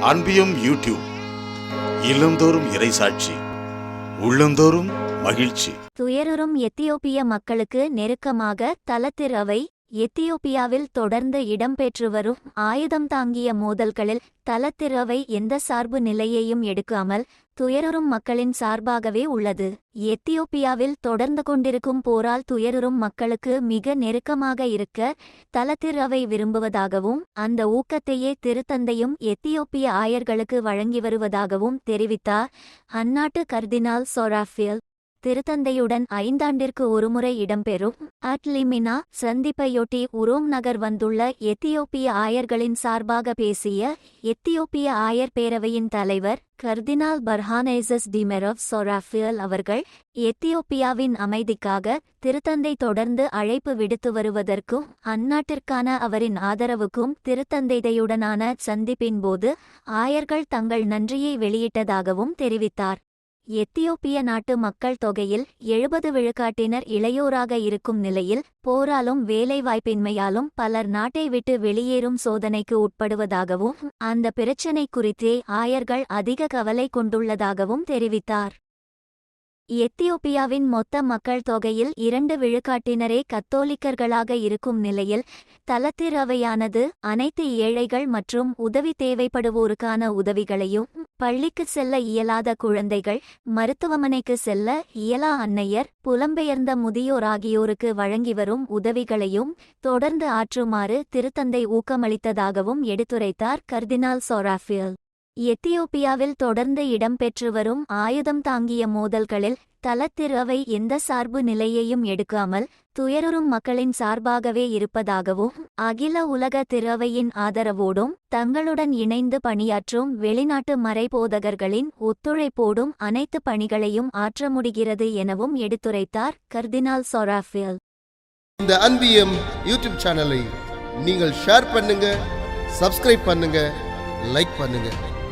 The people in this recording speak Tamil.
அன்பியும் யூடியூப் இல்லந்தோறும் இறைசாட்சி உள்ளந்தோறும் மகிழ்ச்சி. துயரரும் எத்தியோப்பிய மக்களுக்கு நெருக்கமாக தலத்திறவை எத்தியோப்பியாவில் தொடர்ந்து இடம்பெற்று வரும் ஆயுதம் தாங்கிய மோதல்களில் தலத்திரவை எந்த சார்பு நிலையையும் எடுக்காமல் துயருறும் மக்களின் சார்பாகவே உள்ளது. எத்தியோப்பியாவில் தொடர்ந்து கொண்டிருக்கும் போரால் துயருறும் மக்களுக்கு மிக நெருக்கமாக இருக்க தலத்திரவை விரும்புவதாகவும் அந்த ஊக்கத்தையே திருத்தந்தையும் எத்தியோப்பிய ஆயர்களுக்கு வழங்கி வருவதாகவும் தெரிவித்தார் அந்நாட்டு கர்தினால் சொராஃபியல். திருத்தந்தையுடன் ஐந்தாண்டிற்கு ஒருமுறை இடம்பெறும் அட்லிமினா சந்திப்பையொட்டி உரோம் நகர் வந்துள்ள எத்தியோப்பிய ஆயர்களின் சார்பாக பேசிய எத்தியோப்பிய ஆயர் பேரவையின் தலைவர் கர்தினால் பர்ஹானேசஸ் டிமெரவ் சொராஃபியல் அவர்கள் எத்தியோப்பியாவின் அமைதிக்காக திருத்தந்தை தொடர்ந்து அழைப்பு விடுத்து வருவதற்கும் அந்நாட்டிற்கான அவரின் ஆதரவுக்கும் திருத்தந்தைதையுடனான சந்திப்பின் போது ஆயர்கள் தங்கள் நன்றியை வெளியிட்டதாகவும் தெரிவித்தார். எத்தியோப்பிய நாட்டு மக்கள் தொகையில் எழுபது விழுக்காட்டினர் இளையோராக இருக்கும் நிலையில் போராலும் வேலைவாய்ப்பின்மையாலும் பலர் நாட்டை விட்டு வெளியேறும் சோதனைக்கு உட்படுவதாகவும் அந்த பிரச்சினை குறித்தே ஆயர்கள் அதிக கவலை கொண்டுள்ளதாகவும் தெரிவித்தார். எத்தியோப்பியாவின் மொத்த மக்கள் தொகையில் இரண்டு விழுக்காட்டினரே கத்தோலிக்கர்களாக இருக்கும் நிலையில் தலத்திரவையானது அனைத்து ஏழைகள் மற்றும் உதவி தேவைப்படுவோருக்கான உதவிகளையும் பள்ளிக்கு செல்ல இயலாத குழந்தைகள் மருத்துவமனைக்கு செல்ல இயலா அன்னையர் புலம்பெயர்ந்த முதியோர் ஆகியோருக்கு வழங்கி வரும் உதவிகளையும் தொடர்ந்து ஆற்றுமாறு திருத்தந்தை ஊக்கமளித்ததாகவும் எடுத்துரைத்தார் கர்தினால் சோராஃபியல். எத்தியோப்பியாவில் தொடர்ந்து இடம்பெற்று வரும் ஆயுதம் தாங்கிய மோதல்களில் தலத்திரவை எந்த சார்பு நிலையையும் எடுக்காமல் துயருறும் மக்களின் சார்பாகவே இருப்பதாகவும் அகில உலக திரவையின் ஆதரவோடும் தங்களுடன் இணைந்து பணியாற்றும் வெளிநாட்டு மறைபோதகர்களின் ஒத்துழைப்போடும் அனைத்து பணிகளையும் ஆற்ற முடிகிறது எனவும் எடுத்துரைத்தார் கர்தினால் சொராஃபியல். இந்த அன்பியம் யூடியூப் சேனலை நீங்கள் ஷேர் பண்ணுங்க சப்ஸ்கிரைப் பண்ணுங்க like